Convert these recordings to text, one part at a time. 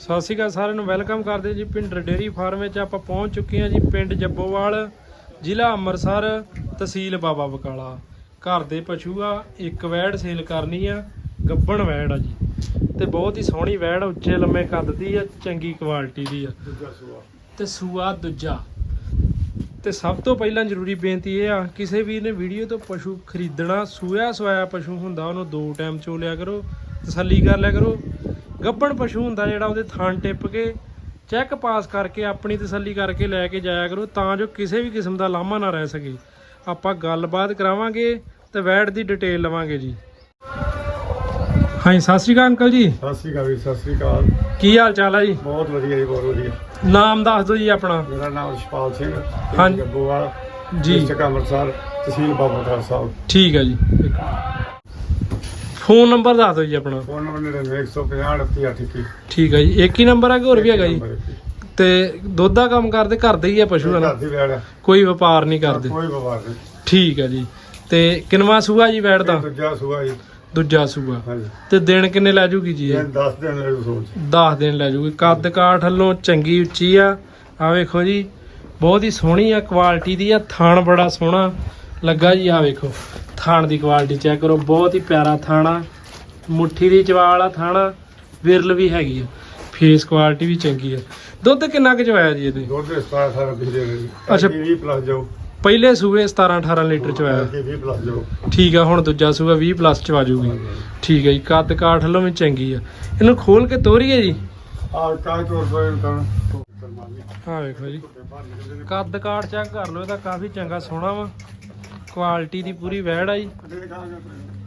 ਸਤਿ ਸ਼੍ਰੀ ਅਕਾਲ ਸਾਰਿਆਂ ਨੂੰ ਵੈਲਕਮ ਕਰਦੇ ਜੀ ਪਿੰਡ ਡੇਰੀ ਫਾਰਮ ਵਿੱਚ ਆਪਾਂ ਪਹੁੰਚ ਚੁੱਕੇ ਹਾਂ ਜੀ ਪਿੰਡ ਜੱਬੋਵਾਲ ਜ਼ਿਲ੍ਹਾ ਅੰਮ੍ਰਿਤਸਰ ਤਹਿਸੀਲ ਬਾਬਾ ਬਕਾਲਾ। ਘਰ ਦੇ ਪਸ਼ੂ ਆ ਇੱਕ ਵੈੜ ਸੇਲ ਕਰਨੀ ਆ ਗੱਬਣ ਵੈੜ ਆ ਜੀ। ਤੇ ਬਹੁਤ ਹੀ ਸੋਹਣੀ ਵੈੜ ਉੱਚੇ ਲੰਮੇ ਕੱਦ ਦੀ ਆ ਚੰਗੀ ਕੁਆਲਿਟੀ ਦੀ ਆ। ਸੂਆ। ਤੇ ਸੂਆ ਦੂਜਾ। ਤੇ ਸਭ ਤੋਂ ਪਹਿਲਾਂ ਜ਼ਰੂਰੀ ਬੇਨਤੀ ਇਹ ਆ ਕਿਸੇ ਵੀਰ ਨੇ ਵੀਡੀਓ ਤੋਂ ਪਸ਼ੂ ਖਰੀਦਣਾ ਸੂਇਆ ਸਵਾਇਆ ਪਸ਼ੂ ਹੁੰਦਾ ਉਹਨੂੰ ਦੋ ਟਾਈਮ ਚੋਲਿਆ ਕਰੋ ਤਸੱਲੀ ਕਰ ਲਿਆ ਕਰੋ। ਗੱਬਣ ਪਸ਼ੂ ਹੁੰਦਾ ਜਿਹੜਾ ਉਹਦੇ ਥਣ ਟਿੱਪ ਕੇ ਚੈੱਕ ਪਾਸ ਕਰਕੇ ਆਪਣੀ ਤਸੱਲੀ ਕਰਕੇ ਲੈ ਕੇ ਜਾਇਆ ਕਰੋ ਤਾਂ ਜੋ ਕਿਸੇ ਵੀ ਕਿਸਮ ਦਾ ਲਾਮਾ ਨਾ ਰਹਿ ਸਕੇ। ਆਪਾਂ ਗੱਲਬਾਤ ਕਰਾਵਾਂਗੇ ਤੇ ਵੈਟ ਦੀ ਡਿਟੇਲ ਲਵਾਂਗੇ ਜੀ। ਹਾਂਜੀ ਸਤਿ ਸ਼੍ਰੀ ਅਕਾਲ ਅੰਕਲ ਜੀ। ਸਤਿ ਸ਼੍ਰੀ ਅਕਾਲ ਜੀ ਸਤਿ ਸ਼੍ਰੀ ਅਕਾਲ। ਕੀ ਹਾਲ ਚਾਲ ਹੈ ਜੀ? ਬਹੁਤ ਵਧੀਆ ਜੀ ਬਹੁਤ ਵਧੀਆ। ਨਾਮ ਦੱਸ ਦਿਓ ਜੀ ਆਪਣਾ। ਮੇਰਾ ਨਾਮ ਸ਼ਪਾਲ ਸਿੰਘ ਹਾਂਜੀ। ਗੱਬੋਵਾਲ ਜੀ। ਡਿਸਟ੍ਰਿਕਟ ਅੰਮ੍ਰਿਤਸਰ ਤਹਿਸੀਲ ਬਾਬੂਖਾਰ ਸਾਹਿਬ। ਠੀਕ ਹੈ ਜੀ। ਫੋਨ ਨੰਬਰ ਦੱਸ ਦਿਓ ਜੀ ਆਪਣਾ। ਫੋਨ ਨੰਬਰ 9150 ਠੀਕ ਹੈ ਜੀ। ਇੱਕ ਹੀ ਨੰਬਰ ਹੈ ਕਿ ਹੋਰ ਵੀ ਹੈਗਾ ਜੀ? ਤੇ ਦੁੱਧ ਦਾ ਕੰਮ ਕਰਦੇ ਕਰਦੇ ਹੀ ਆ ਪਸ਼ੂ ਘਰ ਨਾਲ ਦੀ। ਕੋਈ ਵਪਾਰ ਨਹੀਂ ਕਰਦੇ। ਕੋਈ ਵਪਾਰ ਨਹੀਂ। ਠੀਕ ਹੈ ਜੀ। ਤੇ ਕਿੰਨਵਾ ਸੂਆ ਜੀ ਵੈੜ ਦਾ? ਦੂਜਾ ਸੂਆ ਜੀ। ਦੂਜਾ ਸੂਆ। ਤੇ ਦਿਨ ਕਿੰਨੇ ਲੈ ਜੂਗੀ ਜੀ ਇਹ? ਇਹ 10 ਦਿਨ ਲੈ ਸੋਚ 10 ਦਿਨ ਲੈ ਜੂਗੀ। ਕੱਦ ਕਾਠ ਵੱਲੋਂ ਚੰਗੀ ਉੱਚੀ ਆ। ਆ ਵੇਖੋ ਜੀ। ਬਹੁਤ ਹੀ ਸੋਹਣੀ ਆ ਕੁਆਲਿਟੀ ਦੀ ਆ। ਥਣ ਬੜਾ ਸੋਹਣਾ। ਲੱਗਾ ਜੀ ਆ ਵੇਖੋ ਥਣ ਦੀ ਕੁਆਲਿਟੀ ਚੈੱਕ ਕਰੋ ਬਹੁਤ ਹੀ ਪਿਆਰਾ ਥਾਣਾ ਮੁੱਠੀ ਦੀ ਚਵਾਲ ਆ ਥਾਣਾ ਵਿਰਲ ਵੀ ਹੈਗੀ ਆ। ਫੇਸ ਕੁਆਲਿਟੀ ਵੀ ਚੰਗੀ ਆ। ਦੁੱਧ ਕਿੰਨਾ ਕੁ ਚਵਾਇਆ ਜੀ ਇਹਦੇ? ਦੁੱਧ ਦੇ 17 18 ਪਿਛਲੇ ਨੇ ਜੀ। ਅੱਛਾ। 20 ਪਲੱਸ ਜਾਓ ਪਹਿਲੇ ਸੂਏ 17 18 ਲੀਟਰ ਚਵਾਇਆ। 20 ਪਲੱਸ ਜਾਓ ਠੀਕ ਆ ਹੁਣ ਦੂਜਾ ਸੂਆ 20 ਪਲੱਸ ਚਵਾ ਜੂਗੀ। ਠੀਕ ਹੈ ਜੀ ਕੱਦ ਕਾਠ ਵੱਲੋਂ ਵੀ ਚੰਗੀ ਆ। ਇਹਨੂੰ ਖੋਲ ਕੇ ਤੋਰੀਏ ਜੀ। ਆ ਕਾਹ ਤੋਰ ਤਾਂ। ਆ ਵੇਖੋ ਜੀ ਕੱਦ ਕਾਠ ਚੈੱਕ ਕਰ ਲਓ ਇਹਦਾ ਕਾਫੀ ਚੰਗਾ ਸੋਹਣਾ ਵਾ। ਕੁਆਲਿਟੀ ਦੀ ਪੂਰੀ ਵੈੜ ਆ ਜੀ।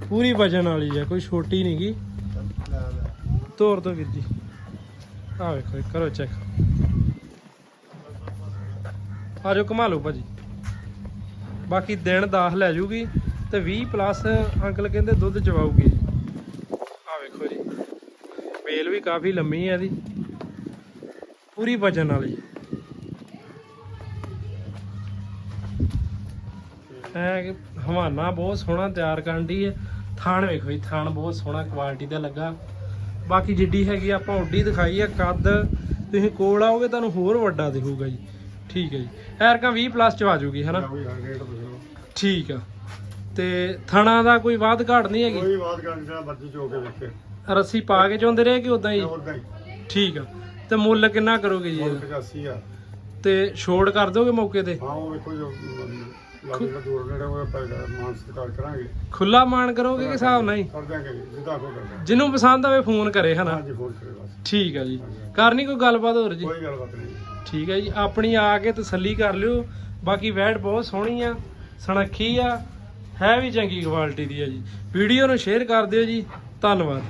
ਪੂਰੀ ਵਜਨ ਵਾਲੀ ਆ ਕੋਈ ਛੋਟੀ ਨਹੀਂ ਗੀ। ਤੋਰ ਦੋ ਵੀਰ ਜੀ। ਆ ਵੇਖੋ ਜੀ, ਕਰੋ ਚੈੱਕ ਆ ਜਾਓ ਘੁਮਾ ਲਓ ਭਾਜੀ। ਬਾਕੀ ਦਿਨ 10 ਲੈ ਜੂਗੀ ਤੇ 20 ਪਲੱਸ ਅੰਕਲ ਕਹਿੰਦੇ ਦੁੱਧ ਚਵਾਊਗੀ। ਆ ਵੇਖੋ ਜੀ ਮੇਲ ਵੀ ਕਾਫੀ ਲੰਮੀ ਹੈ ਇਹਦੀ। ਪੂਰੀ ਵਜਨ ਵਾਲੀ। ਐ ਹਵਾਨਾ ਬਹੁਤ ਸੋਹਣਾ ਤਿਆਰ ਕਰਨ ਦੀ ਹੈ ਥਾਣ ਵੇਖੋ ਜੀ ਥਾਣ ਬਹੁਤ ਸੋਹਣਾ ਕੁਆਲਿਟੀ ਦਾ ਲੱਗਾ। ਬਾਕੀ ਜਿੱਡੀ ਹੈਗੀ ਆਪਾਂ ਉੱਡੀ ਦਿਖਾਈ ਆ ਕੱਦ ਤੁਸੀਂ ਕੋਲ ਆਓਗੇ ਤੁਹਾਨੂੰ ਹੋਰ ਵੱਡਾ ਦਿਖੂਗਾ ਜੀ। ਠੀਕ ਹੈ ਜੀ। ਐਰਕਾਂ 20 ਪਲੱਸ ਚ ਆ ਜਾਊਗੀ ਹਨਾ? ਠੀਕ ਆ। ਤੇ ਥਣਾ ਦਾ ਕੋਈ ਵਾਧ ਘਾਟ ਨਹੀਂ ਹੈਗੀ? ਕੋਈ ਬਾਤ ਕਰਨ ਦਾ ਮਰਜ਼ੀ ਚੋ ਕੇ ਵੇਖੇ। ਰੱਸੀ ਪਾ ਕੇ ਚੋਂਦੇ ਰਹੇ ਕਿ ਉਦਾਂ ਹੀ? ਹੀ। ਠੀਕ ਆ। ਤੇ ਮੁੱਲ ਕਿੰਨਾ ਕਰੋਗੇ ਜੀ ਮੁੱਲ ਇਹਦਾ? 85 ਆ ਤੇ ਛੋੜ ਕਰ ਦੋਗੇ ਮੌਕੇ ਤੇ? ਹਾਂ ਉਹ ਵੇਖੋ ਜੋ ਲੱਗੇਗਾ ਦੂਰ ਨੇੜੇ ਹੋਇਆ ਪੈਗਾ ਮਾਨ ਸਤਿਕਾਰ ਕਰਾਂਗੇ। ਖੁੱਲਾ ਮਾਨ ਕਰੋਗੇ ਕਿ ਹਿਸਾਬ ਨਾਲ ਹੀ? ਕਰ ਦਾਂਗੇ ਜੀ, ਜਿੱਦਾਂ ਕੋ ਕਰਦਾ ਜਿਹਨੂੰ ਪਸੰਦ ਆਵੇ ਫੋਨ ਕਰੇ ਹਨਾ? ਹਾਂਜੀ ਫੋਨ ਕਰੇ ਬਸ। ਠੀਕ ਆ ਜੀ। ਕਰਨੀ ਕੋਈ ਗੱਲਬਾਤ ਹੋਰ ਜੀ? ਕੋਈ ਗੱਲ ਬਾਤ ਨਹੀਂ। ਠੀਕ ਹੈ ਜੀ ਆਪਣੀ ਆ ਕੇ ਤਸੱਲੀ ਕਰ ਲਿਓ। ਬਾਕੀ ਵੈਟ ਬਹੁਤ ਸੋਹਣੀ ਆ ਸਣਖੀ ਆ ਹੈ ਵੀ ਚੰਗੀ ਕੁਆਲਿਟੀ ਦੀ ਆ ਜੀ। ਵੀਡੀਓ ਨੂੰ ਸ਼ੇਅਰ ਕਰ ਦਿਓ ਜੀ। ਧੰਨਵਾਦ।